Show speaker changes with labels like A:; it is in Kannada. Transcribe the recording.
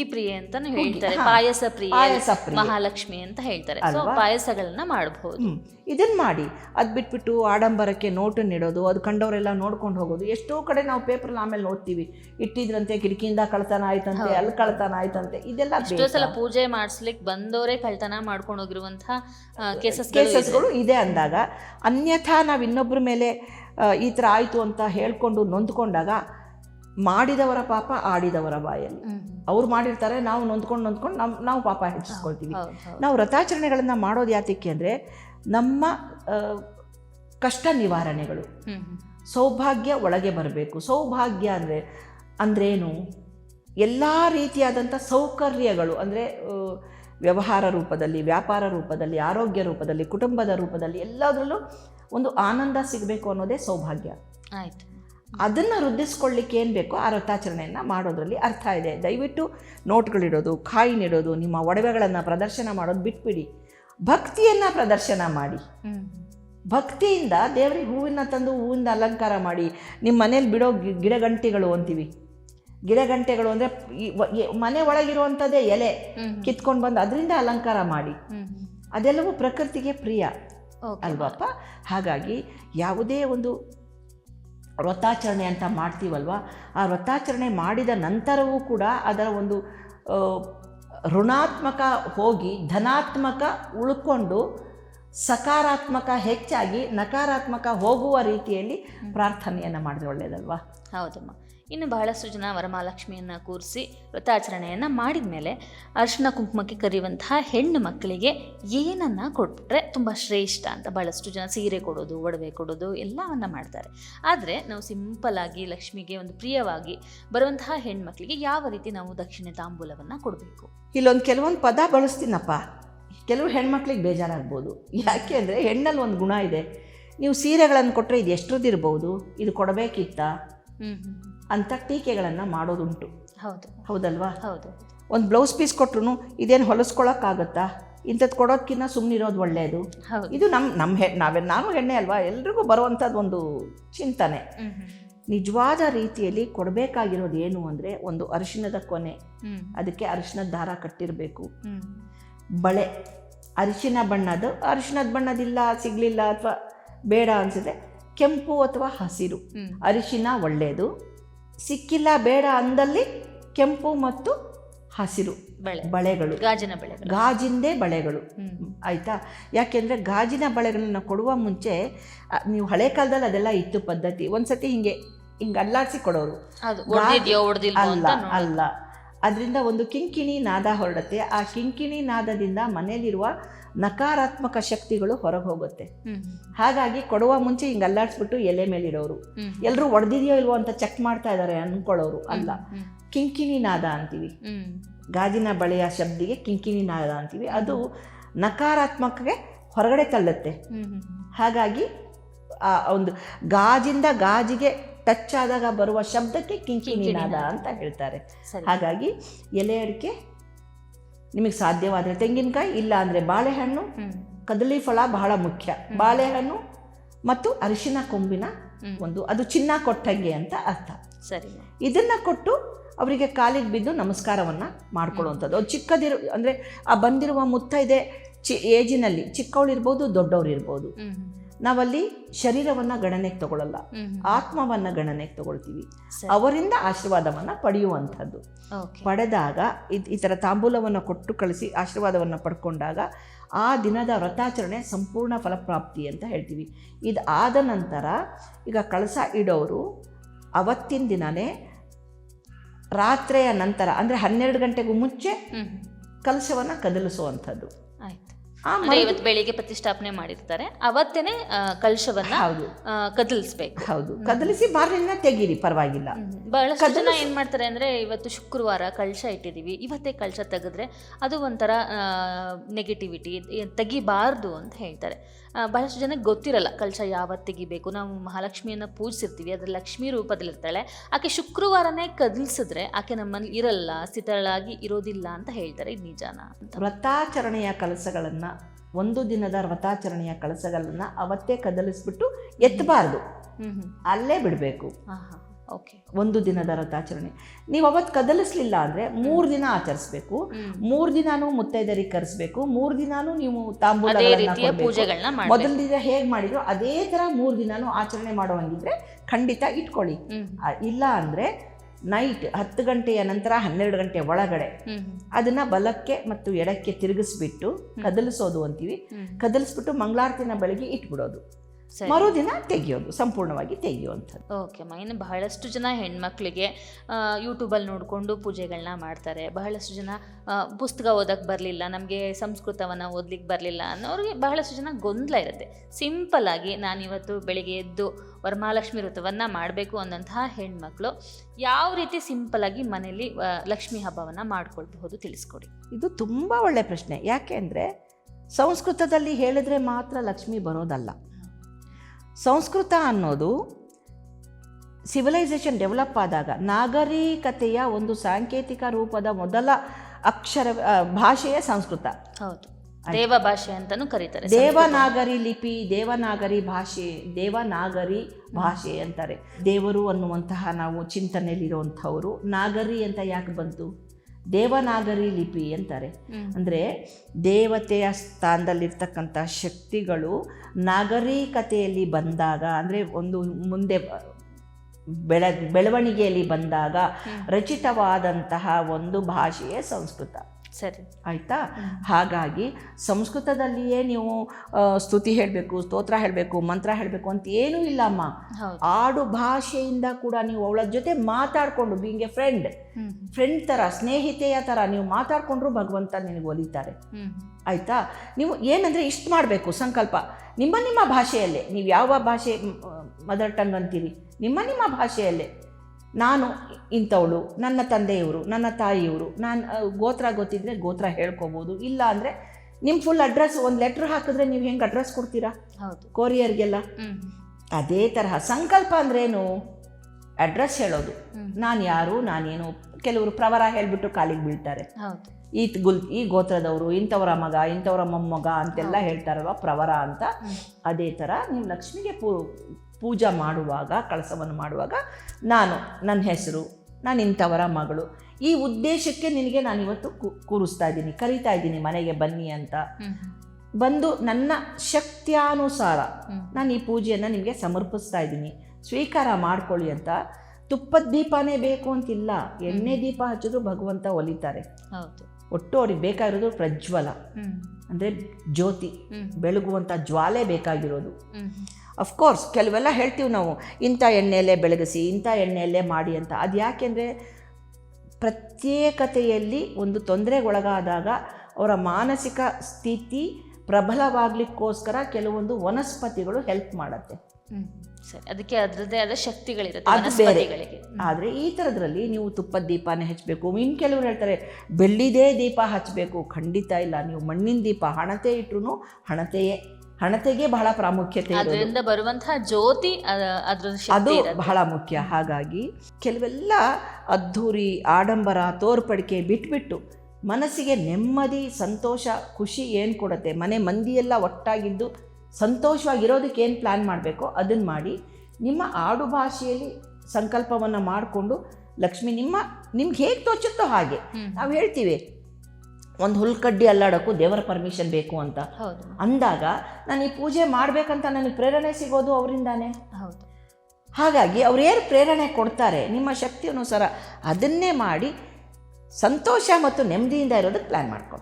A: ಹುಗ್ಗಿ ಪ್ರಿಯೆ ಅಂತಾನು ಹೇಳ್ತಾರೆ ಪಾಯಸ ಪ್ರಿಯ
B: ಪಾಯಸ ಪ್ರಿಯೆ.
A: ಮಹಾಲಕ್ಷ್ಮಿ ಅಂತ ಹೇಳ್ತಾರೆ. ಸೊ
B: ಅಲ್ವಾ?
A: ಪಾಯಸಗಳನ್ನ ಮಾಡಬಹುದು
B: ಹ್ಮ್ ಇದನ್ನ ಮಾಡಿ ಅದ್ ಬಿಟ್ಬಿಟ್ಟು ಆಡಂಬರಕ್ಕೆ ನೋಟನ್ನು ಇಡೋದು ಅದು ಕಂಡವರೆಲ್ಲ ನೋಡ್ಕೊಂಡು ಹೋಗೋದು. ಎಷ್ಟೋ ಕಡೆ ನಾವು ಪೇಪರ್ ಆಮೇಲೆ ನೋಡ್ತೀವಿ ಇಟ್ಟಿದ್ರಂತೆ ಕಿಟಕಿಯಿಂದ ಕಳ್ತನ ಆಯ್ತಂತೆ ಅಲ್ಲಿ ಕಳ್ತನ ಆಯ್ತಂತೆ ಇದೆಲ್ಲ
A: ಎಷ್ಟೋ ಸಲ ಪೂಜೆ ಮಾಡಿಸ್ಲಿಕ್ಕೆ ಬಂದವರೇ ಕಳ್ತನ ಮಾಡ್ಕೊಂಡು ಹೋಗಿರುವಂತಹ ಕೇಸಸ್
B: ಕೇಸಸ್ಗಳು ಇದೆ. ಅಂದಾಗ ಅನ್ಯಥಾ ನಾವು ಇನ್ನೊಬ್ಬರ ಮೇಲೆ ಆ, ಈ ಥರ ಆಯಿತು ಅಂತ ಹೇಳ್ಕೊಂಡು ನೊಂದ್ಕೊಂಡಾಗ ಮಾಡಿದವರ ಪಾಪ ಆಡಿದವರ ಬಾಯಲ್ಲಿ. ಅವ್ರು ಮಾಡಿರ್ತಾರೆ ನಾವು ನೊಂದ್ಕೊಂಡು ನೊಂದ್ಕೊಂಡು ನಾವು ನಾವು ಪಾಪ ಹೆಚ್ಚಿಸ್ಕೊಳ್ತೀವಿ. ನಾವು ವ್ರತಾಚರಣೆಗಳನ್ನು ಮಾಡೋದು ಯಾತಕ್ಕೆ ಅಂದರೆ ನಮ್ಮ ಕಷ್ಟ ನಿವಾರಣೆಗಳು. ಸೌಭಾಗ್ಯ ಒಳಗೆ ಬರಬೇಕು. ಸೌಭಾಗ್ಯ ಅಂದರೆ ಅಂದ್ರೇನು? ಎಲ್ಲ ರೀತಿಯಾದಂಥ ಸೌಕರ್ಯಗಳು ಅಂದರೆ ವ್ಯವಹಾರ ರೂಪದಲ್ಲಿ ವ್ಯಾಪಾರ ರೂಪದಲ್ಲಿ ಆರೋಗ್ಯ ರೂಪದಲ್ಲಿ ಕುಟುಂಬದ ರೂಪದಲ್ಲಿ ಎಲ್ಲದರಲ್ಲೂ ಒಂದು ಆನಂದ ಸಿಗಬೇಕು ಅನ್ನೋದೇ ಸೌಭಾಗ್ಯ.
A: ಆಯ್ತು.
B: ಅದನ್ನು ವೃದ್ಧಿಸ್ಕೊಳ್ಳಿಕ್ಕೆ ಏನು ಬೇಕೋ ಆ ವ್ರತಾಚರಣೆಯನ್ನು ಮಾಡೋದರಲ್ಲಿ ಅರ್ಥ ಇದೆ. ದಯವಿಟ್ಟು ನೋಟ್ಗಳಿಡೋದು ಕಾಯಿ ನೀಡೋದು ನಿಮ್ಮ ಒಡವೆಗಳನ್ನು ಪ್ರದರ್ಶನ ಮಾಡೋದು ಬಿಟ್ಬಿಡಿ. ಭಕ್ತಿಯನ್ನು ಪ್ರದರ್ಶನ ಮಾಡಿ. ಭಕ್ತಿಯಿಂದ ದೇವರಿಗೆ ಹೂವಿನ ತಂದು ಹೂವಿಂದ ಅಲಂಕಾರ ಮಾಡಿ. ನಿಮ್ಮ ಮನೇಲಿ ಬಿಡೋ ಗಿಡಗಂಟಿಗಳು ಅಂತೀವಿ. ಗಿಡಗಂಟೆಗಳು ಅಂದರೆ ಮನೆ ಒಳಗಿರುವಂಥದ್ದೇ ಎಲೆ ಕಿತ್ಕೊಂಡು ಬಂದು ಅದರಿಂದ ಅಲಂಕಾರ ಮಾಡಿ. ಅದೆಲ್ಲವೂ ಪ್ರಕೃತಿಗೆ ಪ್ರಿಯ. ಅಲ್ವಪ್ಪ? ಹಾಗಾಗಿ ಯಾವುದೇ ಒಂದು ವ್ರತಾಚರಣೆ ಅಂತ ಮಾಡ್ತೀವಲ್ವ? ಆ ವ್ರತಾಚರಣೆ ಮಾಡಿದ ನಂತರವೂ ಕೂಡ ಅದರ ಒಂದು ಋಣಾತ್ಮಕ ಹೋಗಿ ಧನಾತ್ಮಕ ಉಳ್ಕೊಂಡು ಸಕಾರಾತ್ಮಕ ಹೆಚ್ಚಾಗಿ ನಕಾರಾತ್ಮಕ ಹೋಗುವ ರೀತಿಯಲ್ಲಿ ಪ್ರಾರ್ಥನೆಯನ್ನು ಮಾಡಿದ್ರೆ ಒಳ್ಳೆಯದಲ್ವಾ
A: ಹೌದಮ್ಮ. ಇನ್ನು ಬಹಳಷ್ಟು ಜನ ವರಮಹಾಲಕ್ಷ್ಮಿಯನ್ನು ಕೂರಿಸಿ ವ್ರತಾಚರಣೆಯನ್ನು ಮಾಡಿದ ಮೇಲೆ ಅರಿಶಿನ ಕುಂಕುಮಕ್ಕೆ ಕರೆಯುವಂತಹ ಹೆಣ್ಣು ಮಕ್ಕಳಿಗೆ ಏನನ್ನು ಕೊಟ್ಬಿಟ್ರೆ ತುಂಬ ಶ್ರೇಷ್ಠ ಅಂತ ಬಹಳಷ್ಟು ಜನ ಸೀರೆ ಕೊಡೋದು ಒಡವೆ ಕೊಡೋದು ಎಲ್ಲವನ್ನು ಮಾಡ್ತಾರೆ. ಆದರೆ ನಾವು ಸಿಂಪಲ್ ಆಗಿ ಲಕ್ಷ್ಮಿಗೆ ಒಂದು ಪ್ರಿಯವಾಗಿ ಬರುವಂತಹ ಹೆಣ್ಮಕ್ಳಿಗೆ ಯಾವ ರೀತಿ ನಾವು ದಕ್ಷಿಣ ತಾಂಬೂಲವನ್ನು ಕೊಡಬೇಕು?
B: ಇಲ್ಲೊಂದು ಕೆಲವೊಂದು ಪದ ಬಳಸ್ತೀನಪ್ಪ. ಕೆಲವು ಹೆಣ್ಮಕ್ಳಿಗೆ ಬೇಜಾರಾಗ್ಬೋದು. ಯಾಕೆ ಅಂದರೆ ಹೆಣ್ಣಲ್ಲಿ ಒಂದು ಗುಣ ಇದೆ. ನೀವು ಸೀರೆಗಳನ್ನು ಕೊಟ್ಟರೆ ಇದು ಎಷ್ಟರದ್ದಿರ್ಬೋದು ಇದು ಕೊಡಬೇಕಿತ್ತ? ಅಂತ ಟೀಕೆಗಳನ್ನು ಮಾಡೋದುಂಟು.
A: ಹೌದು.
B: ಹೌದಲ್ವಾ?
A: ಹೌದು.
B: ಒಂದು ಬ್ಲೌಸ್ ಪೀಸ್ ಕೊಟ್ರು ಇದೇನು ಹೊಲಿಸ್ಕೊಳಕ್ಕಾಗತ್ತಾ? ಇಂಥದ್ದು ಕೊಡೋದಕ್ಕಿಂತ ಸುಮ್ಮನಿರೋದು ಒಳ್ಳೆಯದು ಇದು ನಮ್ಮ ನಮ್ಮ ಹೆ ನಾವೇ ನಾನು ಹೆಣ್ಣೆ ಅಲ್ವಾ? ಎಲ್ರಿಗೂ ಬರುವಂಥದ್ದು ಒಂದು ಚಿಂತನೆ. ನಿಜವಾದ ರೀತಿಯಲ್ಲಿ ಕೊಡಬೇಕಾಗಿರೋದು ಏನು ಅಂದರೆ ಒಂದು ಅರಿಶಿನದ ಕೊನೆ. ಅದಕ್ಕೆ ಅರಿಶಿನದ ದಾರ ಕಟ್ಟಿರಬೇಕು. ಬಳೆ. ಅರಿಶಿನ ಬಣ್ಣದ್ದು ಅರಿಶಿನದ ಬಣ್ಣದಿಲ್ಲ ಸಿಗಲಿಲ್ಲ ಅಥವಾ ಬೇಡ ಅನಿಸಿದೆ ಕೆಂಪು ಅಥವಾ ಹಸಿರು. ಅರಿಶಿನ ಒಳ್ಳೆಯದು ಸಿಕ್ಕಿಲ್ಲ ಬೇಡ ಅಂದಲ್ಲಿ ಕೆಂಪು ಮತ್ತು ಹಸಿರು
A: ಬಳೆ.
B: ಬಳೆಗಳು.
A: ಗಾಜಿನ ಬಳೆ
B: ಗಾಜಿಂದೇ ಬಳೆಗಳು. ಆಯಿತಾ? ಯಾಕೆಂದರೆ ಗಾಜಿನ ಬಳೆಗಳನ್ನ ಕೊಡುವ ಮುಂಚೆ ನೀವು ಹಳೆ ಕಾಲದಲ್ಲಿ ಅದೆಲ್ಲ ಇತ್ತು ಪದ್ಧತಿ. ಒಂದ್ಸತಿ ಹಿಂಗೆ ಹಿಂಗೆ ಅಲ್ಲಾಡಿಸಿ ಕೊಡೋರು. ಅಲ್ಲ ಅಲ್ಲ. ಅದರಿಂದ ಒಂದು ಕಿಂಕಿಣಿ ನಾದ ಹೊರಡುತ್ತೆ. ಆ ಕಿಂಕಿಣಿ ನಾದದಿಂದ ಮನೆಯಲ್ಲಿರುವ ನಕಾರಾತ್ಮಕ ಶಕ್ತಿಗಳು ಹೊರಗೆ ಹೋಗುತ್ತೆ ಹಾಗಾಗಿ ಕೊಡುವ ಮುಂಚೆ ಹಿಂಗೆ ಅಲ್ಲಾಡಿಸ್ಬಿಟ್ಟು ಎಲೆ
A: ಮೇಲಿರೋರು
B: ಎಲ್ಲರೂ ಒಡೆದಿದೆಯೋ ಇಲ್ವೋ ಅಂತ ಚೆಕ್ ಮಾಡ್ತಾ ಇದ್ದಾರೆ ಅನ್ಕೊಳ್ಳೋರು ಅಲ್ಲ. ಕಿಂಕಿಣಿ ನಾದ ಅಂತೀವಿ. ಗಾಜಿನ ಬಳೆಯ ಶಬ್ದಿಗೆ ಕಿಂಕಿಣಿ ನಾದ ಅಂತೀವಿ. ಅದು ನಕಾರಾತ್ಮಕಗೆ ಹೊರಗಡೆ ತಳ್ಳುತ್ತೆ. ಹಾಗಾಗಿ ಆ ಒಂದು ಗಾಜಿಂದ ಗಾಜಿಗೆ ಟಚ್ ಆದಾಗ ಬರುವ ಶಬ್ದಕ್ಕೆ ಕಿಂಕಿಣಿ
A: ಕಿಂಕಿಣಿ
B: ನಾದ
A: ನಾದ.
B: ಅಂತ ಹೇಳ್ತಾರೆ. ಹಾಗಾಗಿ ಎಲೆ ಅಡಿಕೆ ನಿಮಗೆ ಸಾಧ್ಯವಾದರೆ ತೆಂಗಿನಕಾಯಿ ಇಲ್ಲ ಅಂದರೆ ಬಾಳೆಹಣ್ಣು ಕದಲಿ ಫಲ ಬಹಳ ಮುಖ್ಯ. ಬಾಳೆಹಣ್ಣು ಮತ್ತು ಅರಿಶಿನ ಕೊಂಬಿನ ಒಂದು ಅದು ಚಿನ್ನ ಕೊಟ್ಟಂಗೆ ಅಂತ ಅರ್ಥ.
A: ಸರಿ
B: ಇದನ್ನು ಕೊಟ್ಟು ಅವರಿಗೆ ಕಾಲಿಗೆ ಬಿದ್ದು ನಮಸ್ಕಾರವನ್ನು ಮಾಡ್ಕೊಳ್ಳುವಂಥದ್ದು. ಅದು ಚಿಕ್ಕದಿರು ಅಂದರೆ ಆ ಬಂದಿರುವ ಮುತ್ತೈದೆ ಚಿ ಏಜಿನಲ್ಲಿ ಚಿಕ್ಕವಳಿರ್ಬೋದು ದೊಡ್ಡವರಿರ್ಬೋದು.
A: ಇರ್ಬೋದು
B: ನಾವಲ್ಲಿ ಶರೀರವನ್ನ ಗಣನೆಗೆ ತಗೊಳ್ಳಲ್ಲ ಆತ್ಮವನ್ನು ಗಣನೆಗೆ ತಗೊಳ್ತೀವಿ. ಅವರಿಂದ ಆಶೀರ್ವಾದವನ್ನ ಪಡೆಯುವಂಥದ್ದು. ಪಡೆದಾಗ ಈ ಥರ ತಾಂಬೂಲವನ್ನು ಕೊಟ್ಟು ಕಳಿಸಿ ಆಶೀರ್ವಾದವನ್ನು ಪಡ್ಕೊಂಡಾಗ ಆ ದಿನದ ವ್ರತಾಚರಣೆ ಸಂಪೂರ್ಣ ಫಲಪ್ರಾಪ್ತಿ ಅಂತ ಹೇಳ್ತೀವಿ. ಇದು ಆದ ನಂತರ ಈಗ ಕಳಸ ಇಡೋರು ಅವತ್ತಿನ ದಿನನೇ ರಾತ್ರಿಯ ನಂತರ ಅಂದರೆ ಹನ್ನೆರಡು ಗಂಟೆಗೂ ಮುಂಚೆ ಕಲಶವನ್ನು ಕದಲಿಸುವಂಥದ್ದು.
A: ಆಯ್ತು. ಅಂದ್ರೆ ಇವತ್ತು ಬೆಳಿಗ್ಗೆ ಪ್ರತಿಷ್ಠಾಪನೆ ಮಾಡಿರ್ತಾರೆ. ಅವತ್ತೇನೆ ಕಲಶವನ್ನ ಕದಲಿಸ್ಬೇಕು.
B: ಹೌದು. ಕದಲಿಸಿ ಮಾರನೆನ ತೆಗೀರಿ ಪರವಾಗಿಲ್ಲ.
A: ಬಹಳಷ್ಟು ಜನ ಏನ್ ಮಾಡ್ತಾರೆ ಅಂದ್ರೆ ಇವತ್ತು ಶುಕ್ರವಾರ ಕಳಶ ಇಟ್ಟಿದೀವಿ. ಇವತ್ತೇ ಕಳಶ ತೆಗೆದ್ರೆ ಅದು ಒಂಥರ ನೆಗೆಟಿವಿಟಿ ತೆಗಿಬಾರ್ದು ಅಂತ ಹೇಳ್ತಾರೆ. ಬಹಳಷ್ಟು ಜನಕ್ಕೆ ಗೊತ್ತಿರಲ್ಲ ಕಳಶ ಯಾವತ್ತು ತೆಗಿಬೇಕು. ನಾವು ಮಹಾಲಕ್ಷ್ಮಿಯನ್ನ ಪೂಜಿಸಿರ್ತೀವಿ ಅದರ ಲಕ್ಷ್ಮಿ ರೂಪದಲ್ಲಿರ್ತಾಳೆ. ಆಕೆ ಶುಕ್ರವಾರನೇ ಕದಲ್ಸಿದ್ರೆ ಆಕೆ ನಮ್ಮಲ್ಲಿ ಇರಲ್ಲ ಸ್ಥಿತಳಾಗಿ ಇರೋದಿಲ್ಲ ಅಂತ ಹೇಳ್ತಾರೆ. ಇದು ನಿಜಾನ
B: ವ್ರತಾಚರಣೆಯ ಕಲಸಗಳನ್ನು ಒಂದು ದಿನದ ವ್ರತಾಚರಣೆಯ ಕಳಸಗಳನ್ನು ಅವತ್ತೇ ಕದಲಿಸ್ಬಿಟ್ಟು ಎತ್ತಬಾರ್ದು. ಅಲ್ಲೇ ಬಿಡಬೇಕು. ಒಂದು ದಿನದ ವ್ರತಾಚರಣೆ ನೀವು ಅವತ್ತು ಕದಲಿಸ್ಲಿಲ್ಲ ಅಂದರೆ ಮೂರು ದಿನ ಆಚರಿಸ್ಬೇಕು. ಮೂರು ದಿನಾನು ಮುತ್ತೈದರಿಗೆ ಕರೆಸ್ಬೇಕು. ಮೂರು ದಿನಾನು ನೀವು
A: ತಾಂಬೂಲ
B: ಮೊದಲ ದಿನ ಹೇಗೆ ಮಾಡಿದ್ರು ಅದೇ ಥರ ಮೂರು ದಿನಾನು ಆಚರಣೆ ಮಾಡುವಂಗಿದ್ರೆ ಖಂಡಿತ ಇಟ್ಕೊಳ್ಳಿ. ಇಲ್ಲ ಅಂದರೆ ನೈಟ್ ಹತ್ತು ಗಂಟೆಯ ನಂತರ ಹನ್ನೆರಡು ಗಂಟೆ ಒಳಗಡೆ ಅದನ್ನ ಬಲಕ್ಕೆ ಮತ್ತು ಎಡಕ್ಕೆ ತಿರುಗಿಸ್ಬಿಟ್ಟು ಕದಲಿಸೋದು ಅಂತೀವಿ. ಕದಲಿಸ್ಬಿಟ್ಟು ಮಂಗಳಾರತಿನ ಬೆಳಗ್ಗೆ ಇಟ್ಬಿಡೋದು. ಮರುದಿನ ತೆಗೆಯೋದು ಸಂಪೂರ್ಣವಾಗಿ ತೆಗಿಯುವಂಥದ್ದು.
A: ಓಕೆ ಅಮ್ಮ ಇನ್ನು ಬಹಳಷ್ಟು ಜನ ಹೆಣ್ಮಕ್ಳಿಗೆ ಯೂಟ್ಯೂಬಲ್ಲಿ ನೋಡಿಕೊಂಡು ಪೂಜೆಗಳನ್ನ ಮಾಡ್ತಾರೆ. ಬಹಳಷ್ಟು ಜನ ಪುಸ್ತಕ ಓದಕ್ಕೆ ಬರಲಿಲ್ಲ ನಮಗೆ ಸಂಸ್ಕೃತವನ್ನು ಓದ್ಲಿಕ್ಕೆ ಬರಲಿಲ್ಲ ಅನ್ನೋರಿಗೆ ಬಹಳಷ್ಟು ಜನ ಗೊಂದಲ ಇರುತ್ತೆ. ಸಿಂಪಲ್ ಆಗಿ ನಾನಿವತ್ತು ಬೆಳಿಗ್ಗೆ ಎದ್ದು ವರಮಹಾಲಕ್ಷ್ಮಿ ವ್ರತವನ್ನು ಮಾಡಬೇಕು ಅನ್ನೋಂತಹ ಹೆಣ್ಮಕ್ಳು ಯಾವ ರೀತಿ ಸಿಂಪಲ್ ಆಗಿ ಮನೆಯಲ್ಲಿ ಲಕ್ಷ್ಮಿ ಹಬ್ಬವನ್ನು ಮಾಡ್ಕೊಳ್ಬಹುದು ತಿಳಿಸ್ಕೊಡಿ.
B: ಇದು ತುಂಬ ಒಳ್ಳೆ ಪ್ರಶ್ನೆ. ಯಾಕೆ ಅಂದರೆ ಸಂಸ್ಕೃತದಲ್ಲಿ ಹೇಳಿದ್ರೆ ಮಾತ್ರ ಲಕ್ಷ್ಮಿ ಬರೋದಲ್ಲ. ಸಂಸ್ಕೃತ ಅನ್ನೋದು ಸಿವಿಲೈಸೇಷನ್ ಡೆವಲಪ್ ಆದಾಗ ನಾಗರಿಕತೆಯ ಒಂದು ಸಾಂಕೇತಿಕ ರೂಪದ ಮೊದಲ ಅಕ್ಷರ ಭಾಷೆಯ ಸಂಸ್ಕೃತ.
A: ಹೌದು. ದೇವ ಭಾಷೆ ಅಂತಾನೂ ಕರೀತಾರೆ
B: ದೇವನಾಗರಿ ಲಿಪಿ ದೇವನಾಗರಿ ಭಾಷೆ ದೇವನಾಗರಿ ಭಾಷೆ ಅಂತಾರೆ. ದೇವರು ಅನ್ನುವಂತಹ ನಾವು ಚಿಂತನೆಯಲ್ಲಿರುವಂಥವರು. ನಾಗರಿ ಅಂತ ಯಾಕೆ ಬಂತು? ದೇವನಾಗರಿ ಲಿಪಿ ಅಂತಾರೆ. ಅಂದರೆ ದೇವತೆಯ ಸ್ಥಾನದಲ್ಲಿರ್ತಕ್ಕಂಥ ಶಕ್ತಿಗಳು ನಾಗರಿಕತೆಯಲ್ಲಿ ಬಂದಾಗ ಅಂದರೆ ಒಂದು ಮುಂದೆ ಬೆಳ ಬೆಳವಣಿಗೆಯಲ್ಲಿ ಬಂದಾಗ ರಚಿತವಾದಂತಹ ಒಂದು ಭಾಷೆಯೇ ಸಂಸ್ಕೃತ.
A: ಸರಿ.
B: ಆಯಿತಾ? ಹಾಗಾಗಿ ಸಂಸ್ಕೃತದಲ್ಲಿಯೇ ನೀವು ಸ್ತುತಿ ಹೇಳಬೇಕು ಸ್ತೋತ್ರ ಹೇಳಬೇಕು ಮಂತ್ರ ಹೇಳಬೇಕು ಅಂತ ಏನೂ ಇಲ್ಲ
A: ಅಮ್ಮ.
B: ಆಡು ಭಾಷೆಯಿಂದ ಕೂಡ ನೀವು ಅವಳ ಜೊತೆ ಮಾತಾಡಿಕೊಂಡು ಬೀಂಗ್ ಎ ಫ್ರೆಂಡ್ ಫ್ರೆಂಡ್ ಥರ ಸ್ನೇಹಿತೆಯ ಥರ ನೀವು ಮಾತಾಡಿಕೊಂಡ್ರು ಭಗವಂತ ನಿನಗೆ ಒಲಿತಾರೆ. ಆಯಿತಾ? ನೀವು ಏನಂದರೆ ಇಷ್ಟು ಮಾಡಬೇಕು ಸಂಕಲ್ಪ. ನಿಮ್ಮ ನಿಮ್ಮ ಭಾಷೆಯಲ್ಲೇ ನೀವು ಯಾವ ಭಾಷೆ ಮದರ್ ಟಂಗ್ ಅಂತೀರಿ? ನಿಮ್ಮ ನಿಮ್ಮ ಭಾಷೆಯಲ್ಲೇ. ನಾನು ಇಂಥವಳು ನನ್ನ ತಂದೆಯವರು ನನ್ನ ತಾಯಿಯವರು ನಾನು ಗೋತ್ರ ಗೊತ್ತಿದ್ದರೆ ಗೋತ್ರ ಹೇಳ್ಕೊಬೋದು. ಇಲ್ಲ ಅಂದರೆ ನಿಮ್ಮ ಫುಲ್ ಅಡ್ರೆಸ್ ಒಂದು ಲೆಟ್ರ್ ಹಾಕಿದ್ರೆ ನೀವು ಹೆಂಗೆ ಅಡ್ರೆಸ್ ಕೊಡ್ತೀರಾ?
A: ಹೌದು.
B: ಕೊರಿಯರ್ಗೆಲ್ಲ ಅದೇ ತರಹ ಸಂಕಲ್ಪ ಅಂದ್ರೇನು? ಅಡ್ರೆಸ್ ಹೇಳೋದು. ನಾನು ಯಾರು ನಾನೇನು ಕೆಲವರು ಪ್ರವರ ಹೇಳಿಬಿಟ್ಟು ಕಾಲಿಗೆ ಬೀಳ್ತಾರೆ.
A: ಹೌದು.
B: ಈ ಗುಲ್ ಈ ಗೋತ್ರದವರು ಇಂಥವರ ಮಗ ಇಂಥವರ ಮೊಮ್ಮಗ ಅಂತೆಲ್ಲ ಹೇಳ್ತಾರಲ್ವ ಪ್ರವರ ಅಂತ? ಅದೇ ಥರ ನೀವು ಲಕ್ಷ್ಮಿಗೆ ಪೂ ಪೂಜೆ ಮಾಡುವಾಗ ಕಳಸವನ್ನು ಮಾಡುವಾಗ ನಾನು ನನ್ನ ಹೆಸರು ನಾನು ಇಂಥವರ ಮಗಳು. ಈ ಉದ್ದೇಶಕ್ಕೆ ನಿನಗೆ ನಾನು ಇವತ್ತು ಕೂರಿಸ್ತಾ ಇದ್ದೀನಿ ಕರಿತಾ ಇದ್ದೀನಿ ಮನೆಗೆ ಬನ್ನಿ ಅಂತ. ಬಂದು ನನ್ನ ಶಕ್ತಿಯಾನುಸಾರ ನಾನು ಈ ಪೂಜೆಯನ್ನು ನಿಮಗೆ ಸಮರ್ಪಿಸ್ತಾ ಇದ್ದೀನಿ. ಸ್ವೀಕಾರ ಮಾಡ್ಕೊಳ್ಳಿ ಅಂತ. ತುಪ್ಪದ ದೀಪನೇ ಬೇಕು ಅಂತಿಲ್ಲ. ಎಣ್ಣೆ ದೀಪ ಹಚ್ಚಿದ್ರು ಭಗವಂತ ಒಲಿತಾರೆ. ಒಟ್ಟು ಅವ್ರಿಗೆ ಬೇಕಾಗಿರೋದು ಪ್ರಜ್ವಲ. ಅಂದರೆ ಜ್ಯೋತಿ. ಬೆಳಗುವಂಥ ಜ್ವಾಲೆ ಬೇಕಾಗಿರೋದು. ಅಫ್ಕೋರ್ಸ್ ಕೆಲವೆಲ್ಲ ಹೇಳ್ತೀವಿ ನಾವು ಇಂಥ ಎಣ್ಣೆಯಲ್ಲೇ ಬೆಳಗಿಸಿ ಇಂಥ ಎಣ್ಣೆಯಲ್ಲೇ ಮಾಡಿ ಅಂತ. ಅದು ಯಾಕೆಂದರೆ ಪ್ರತ್ಯೇಕತೆಯಲ್ಲಿ ಒಂದು ತೊಂದರೆಗೊಳಗಾದಾಗ ಅವರ ಮಾನಸಿಕ ಸ್ಥಿತಿ ಪ್ರಬಲವಾಗಲಿಕ್ಕೋಸ್ಕರ ಕೆಲವೊಂದು ವನಸ್ಪತಿಗಳು ಹೆಲ್ಪ್ ಮಾಡುತ್ತೆ.
A: ಸರಿ ಅದಕ್ಕೆ ಅದರದ್ದೇ ಆದ ಶಕ್ತಿಗಳಿರುತ್ತೆ
B: ಅದು ಬೇರೆ. ಆದರೆ ಈ ಥರದ್ರಲ್ಲಿ ನೀವು ತುಪ್ಪದ ದೀಪನೇ ಹಚ್ಚಬೇಕು ಇನ್ನು ಕೆಲವರು ಹೇಳ್ತಾರೆ ಬೆಳ್ಳಿದೇ ದೀಪ ಹಚ್ಚಬೇಕು ಖಂಡಿತ ಇಲ್ಲ ನೀವು ಮಣ್ಣಿನ ದೀಪ ಹಣತೆ ಇಟ್ರೂ ಹಣತೆಯೇ. ಹಣತೆಗೆ ಬಹಳ ಪ್ರಾಮುಖ್ಯತೆ
A: ಅದರಿಂದ ಬರುವಂತಹ ಜ್ಯೋತಿ ಅದ-
B: ಬಹಳ ಮುಖ್ಯ. ಹಾಗಾಗಿ ಕೆಲವೆಲ್ಲ ಅದ್ಧೂರಿ ಆಡಂಬರ ತೋರ್ಪಡಿಕೆ ಬಿಟ್ಬಿಟ್ಟು ಮನಸ್ಸಿಗೆ ನೆಮ್ಮದಿ ಸಂತೋಷ ಖುಷಿ ಏನು ಕೊಡುತ್ತೆ? ಮನೆ ಮಂದಿಯೆಲ್ಲ ಒಟ್ಟಾಗಿದ್ದು ಸಂತೋಷವಾಗಿರೋದಕ್ಕೆ ಏನು ಪ್ಲ್ಯಾನ್ ಮಾಡಬೇಕೋ ಅದನ್ನು ಮಾಡಿ ನಿಮ್ಮ ಆಡು ಭಾಷೆಯಲ್ಲಿ ಸಂಕಲ್ಪವನ್ನು ಮಾಡಿಕೊಂಡು ಲಕ್ಷ್ಮಿ ನಿಮ್ಮ ನಿಮ್ಗೆ ಹೇಗೆ ತೋಚುತ್ತೋ ಹಾಗೆ ನಾವು ಹೇಳ್ತೀವಿ. ಒಂದು ಹುಲ್ಕಡ್ಡಿ ಅಲ್ಲಾಡೋಕ್ಕೂ ದೇವರ ಪರ್ಮಿಷನ್ ಬೇಕು ಅಂತ.
A: ಹೌದು.
B: ಅಂದಾಗ ನಾನು ಈ ಪೂಜೆ ಮಾಡಬೇಕಂತ ನನಗೆ ಪ್ರೇರಣೆ ಸಿಗೋದು ಅವರಿಂದಾನೇ.
A: ಹೌದು.
B: ಹಾಗಾಗಿ ಅವ್ರು ಏನು ಪ್ರೇರಣೆ ಕೊಡ್ತಾರೆ ನಿಮ್ಮ ಶಕ್ತಿ ಅನುಸಾರ ಅದನ್ನೇ ಮಾಡಿ ಸಂತೋಷ ಮತ್ತು ನೆಮ್ಮದಿಯಿಂದ ಇರೋದಕ್ಕೆ ಪ್ಲ್ಯಾನ್ ಮಾಡ್ಕೊಂಡು